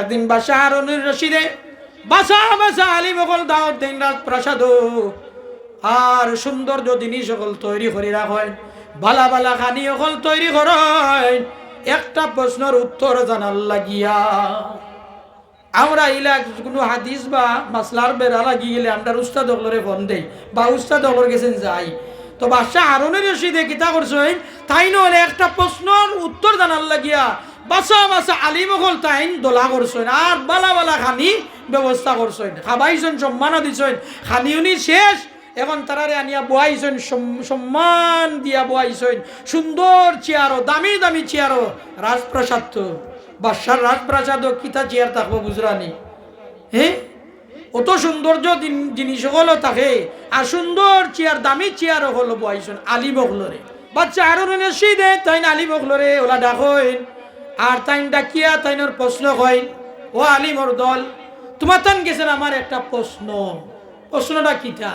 একদিন বাসা হারুনুর রশিদে, বাসা বাসা আলী মগল দাওয়াত দিন রাত প্রসাদ আর সৌন্দর্য জিনিস সকল তৈরি করে রাখেন বালা বালা খানি সকল তৈরি করেন। একটা প্রশ্নের উত্তর জানার লাগিয়া। আমরা ইলা কোনো হাদিস বা মাসলার বেড়া লাগি গেলে আমরা উস্তাদ অগলরে ফোন দেই, বা উস্তাদ অগলর গেছেন যাই। তো বাদশাহ হারুনের রশিদে কিতা করছেন, তাই নহলে একটা প্রশ্নের উত্তর জানার লাগিয়া বাসা বাসা আলিম হল তাইন, দোলা করছেন, আর বালা বালা খানি ব্যবস্থা করছেন। খাবাইছেন, সম্মানও দিছেন। খানি উনি শেষ, এখন তারারে আনিয়া বয়াইছেন সম্মান দিয়া বয়াইছেন। সুন্দর চেয়ারও, দামি দামি চেয়ারও। রাজপ্রাসাদ তো। বাদশার রাজপ্রাসাদও কিতা চেয়ার থাকব বুঝরানি হ্যাঁ অত সৌন্দর্য জিনিস হলো তাকে আর সুন্দর চেয়ার, দামি চেয়ারও হলো বয়াইছেন আলী বগলরে বাচ্চা আরও দে তাই আলী বগলরে ওলা ডাকইন আর তাইন ডাকিয়া তাইনর প্রশ্ন কইন ও আলিমর দল তোমার তান গেছেন আমার একটা প্রশ্ন। প্রশ্নটা কিটা?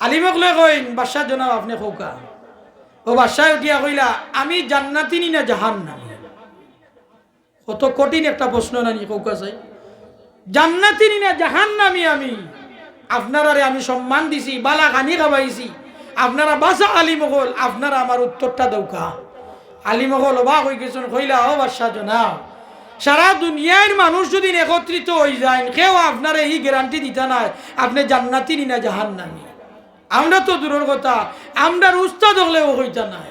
আলিমকলে কইন, বাদশাহ জনাব, আপনি কৌকা ও বাদশাহ উঠিয়া কইলা, আমি জান্নাতিনি না জাহান নামি কত কঠিন একটা প্রশ্ন নানি কৌকা চাই জান্নাতিনি না জাহান নামি আমি? আপনারারে আমি সম্মান দিছি বালা খানি খাবাইছি আপনারা বাসা আলিমগল, আপনারা আমার উত্তরটা দৌকা আলিমগল অবাক হয়ে গেছেন, কইলা, ও বাদশাহ জনাব, সারা দুনিয়ার মানুষ যদি একত্রিত হয়ে যায় কেউ আপনার এই গ্যারান্টি দিতে নাই, আপনি জান্নাতি না জাহান নামি আমরা তো দূরের কথা আমরা উস্তাদ হলেও হইতা নাই।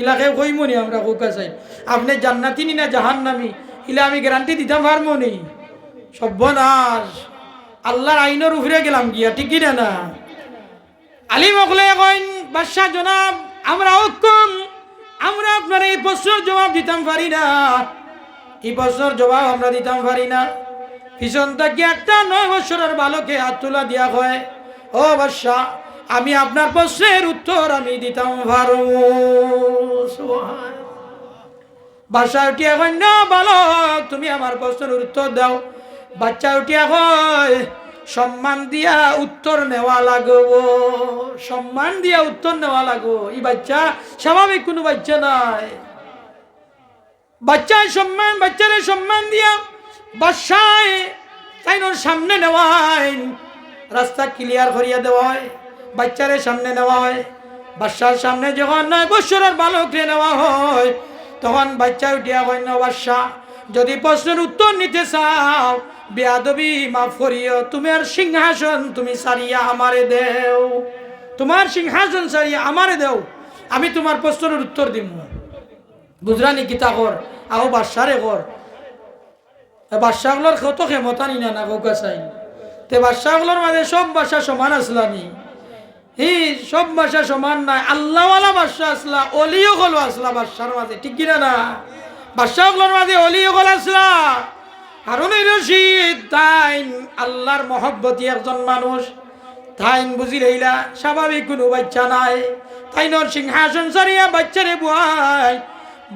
ইলাকে কইমনি আমরা কোকা চাই, আপনি জান্নাতি না জাহান নামি ইলা আমি গ্যারান্টি দিতাম পারব নি? সব্যনাশ আল্লাহর আইনের উফরে গেলাম গিয়া ঠিকই না? আলী মকলে কইন, বাদশাহ জনাব, আমরা হুকুম আমরা আপনার এই প্রশ্নের জবাব দিতাম পারি না। এই প্রশ্নের জবাব আমরা দিতাম পারি না। পিছন থেকে একটা নয় বছরের বালকে হাত তোলা দিয়া হয় ও বাদশাহ আমি আপনার প্রশ্নের উত্তর আমি দিতাম পারো বাচ্চা উঠিয়া না বালক, তুমি আমার প্রশ্নের উত্তর দাও। বাচ্চা উঠিয়া কয় সম্মান দিয়া উত্তর নেওয়া লাগবো, সম্মান দিয়া উত্তর নেওয়া লাগবো। এই বাচ্চা স্বাভাবিক, কোনো বাচ্চা নাই। বাচ্চায় সম্মান, বাচ্চারে সম্মান দিয়া বাসায় তাইনোর সামনে নেওয়া হয় রাস্তা ক্লিয়ার করিয়া দেওয়া হয়, বাচ্চারে সামনে নেওয়া হয়। বাচ্চার সামনে যখন নয়, বৎসরের বালকরে নেওয়া হয়, তখন বাচ্চা উঠিয়া না বাচ্চা, যদি প্রশ্নের উত্তর নিতে চাও বেয়াদবি মাফ করিও তুমি আর সিংহাসন তুমি সারিয়া আমারে দেও। তোমার সিংহাসন সারিয়া আমারে দেও, আমি তোমার প্রশ্নের উত্তর দিব বুঝরানি কিতা কর আও বাদশারে কর। বাদশাগুলোর কত ক্ষমতা নি না গৌকা চাই তে বাদশাগুলোর মাঝে সব বাসা সমান আসলানি হি, সব বাসা সমান নাই। আল্লাহওয়ালা বাদশা আসলা, অলিও গল আসলা বাদশার মাঝে, ঠিক কিনা না? বাদশাগুলোর মাঝে অলিও গল আসলা। হারুন রশিদ, তাইন আল্লাহর মহব্বতী একজন মানুষ। তাইন বুঝি রইলা স্বাভাবিক কোনো বাচ্চা নাই। তাইনর সিংহাসন সারিয়া বাচ্চারে বুয়াই।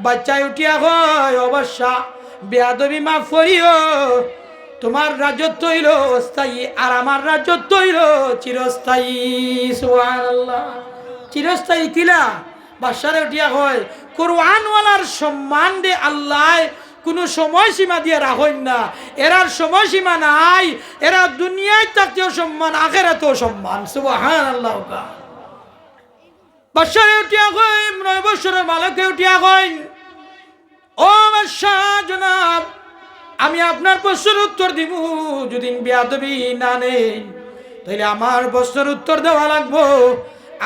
বাচ্চায় উঠিয়া হয় অবশ্যা, বেয়াদবি মাফ করিও। তোমার রাজত্ব হইল অস্থায়ী আর আমার রাজত্ব হইল চিরস্থায়ী। সুবহানাল্লাহ। চিরস্থায়ী কিলা? বাসারে উঠিয়া হয় কোরআনওয়ালার সম্মান দে আল্লাহ কোনো সময়সীমা দিয়ে রাখেন না। এরার সময়সীমা নাই, এরা দুনিয়ায় থাকতেও সম্মান, আখেরাতেও সম্মান। সুবহানাল্লাহ বাসারে উঠিয়া কই নয় বছরের মালকে উঠিয়া কই ও বাদশাহ জনাব, আমি আপনার প্রশ্নের উত্তর দিব। যদি বিয়াদবি না নেন, তাহলে আমার প্রশ্নের উত্তর দেওয়া লাগবো।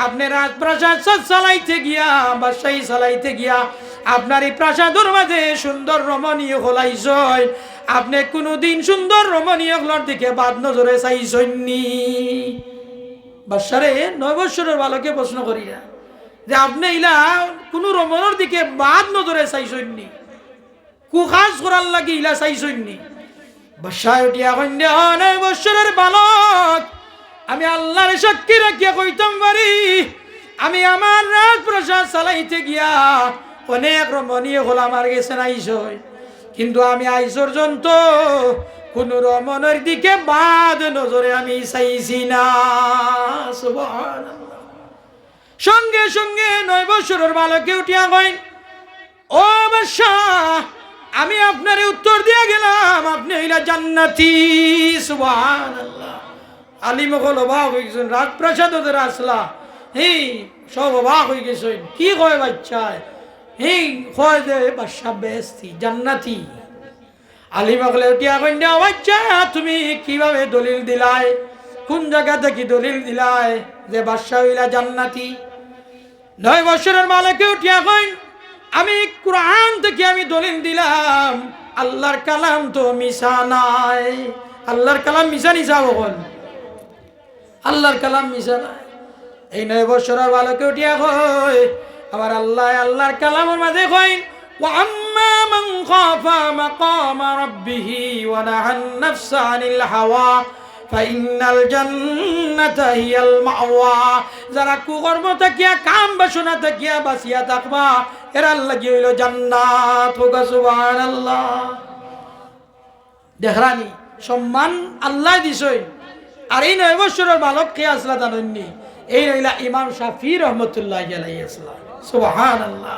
আপনি রাজপ্রাসাদ চালাইতে গিয়া বাসাই চালাইতে গিয়া আপনার এই প্রাসাদর মাঝে সুন্দর রমণীয় হলাইছয় আপনি কোনোদিন সুন্দর রমণীয় হলার দিকে বাদ নজরে চাইছন্নি। বাসারে নয় বছরের বালকে প্রশ্ন করিয়া যে আপনি ইলা কোনো রমণের দিকে বাদ নজরে চাইছন্নি? কুখাস করার লাগি ইলা চাইছন্নি? বাসায় উঠিয়া কন্যা নয় বছরের বালক, আমি আল্লাহর সাক্ষী রাখিয়া কইতাম পারি। আমি আমার রাজপ্রসাদ চালাইতে গিয়া অনেক রমণীয় হল আমার গেছে আইসই কিন্তু আমি আইসর জন্ত, কোন রমণের দিকে বাদ নজরে আমি চাইছি না। সঙ্গে সঙ্গে নয় বছরের বালকে উঠিয়া কইন, ও বাদশাহ আমি আপনারে উত্তর দিয়া গেলাম, আপনি হইলা জান্নাতি। সুবহানাল্লাহ। আলিম হল অবাক হয়ে গেছেন রাজপ্রাসাদ ওদের আসলা এই সব অবাক হয়ে গেছেন কি কয় বাচ্চায়? এই কয় যে বাদশা বেস্তি জান্নাতি। আলিমা বলে উঠিয়া কন্যা বাচ্চা, তুমি কীভাবে দলিল দিলাই? কোন জায়গা থেকে দলিল দিলাই যে বাদশা হইলা জান্নাতি? নয় বছরের মালিকে উঠিয়া কইন, আমি কোরআন থেকে আমি দলিল দিলাম। আল্লাহর কালাম তো মিশা নাই। আল্লাহর কালাম মিশা নিশা বল। আল্লাহর কালাম মিশা নাই। এই নয় বছরের বালকে উঠিয়া কয় আবার আল্লাহ আল্লাহর কালামের মাঝে কইন وأما من خاف مقام ربه ونهى النفس عن الهوى فإن الجنة هي المأوى যারা কুকর্ম থাকিয়া কাম বাসনা থাকিয়া বাসিয়া থাকবা এর আল্লাহ কি হইল জান্নাত হোক সুবহানাল্লাহ দেখরানি সম্মান আল্লাহ দিছই আর এই নয় বছরের বালক কে আসলা জানেননি এই রইলা ইমাম শাফি রহমতুল্লাহ আলাই আসলা সুবহানাল্লাহ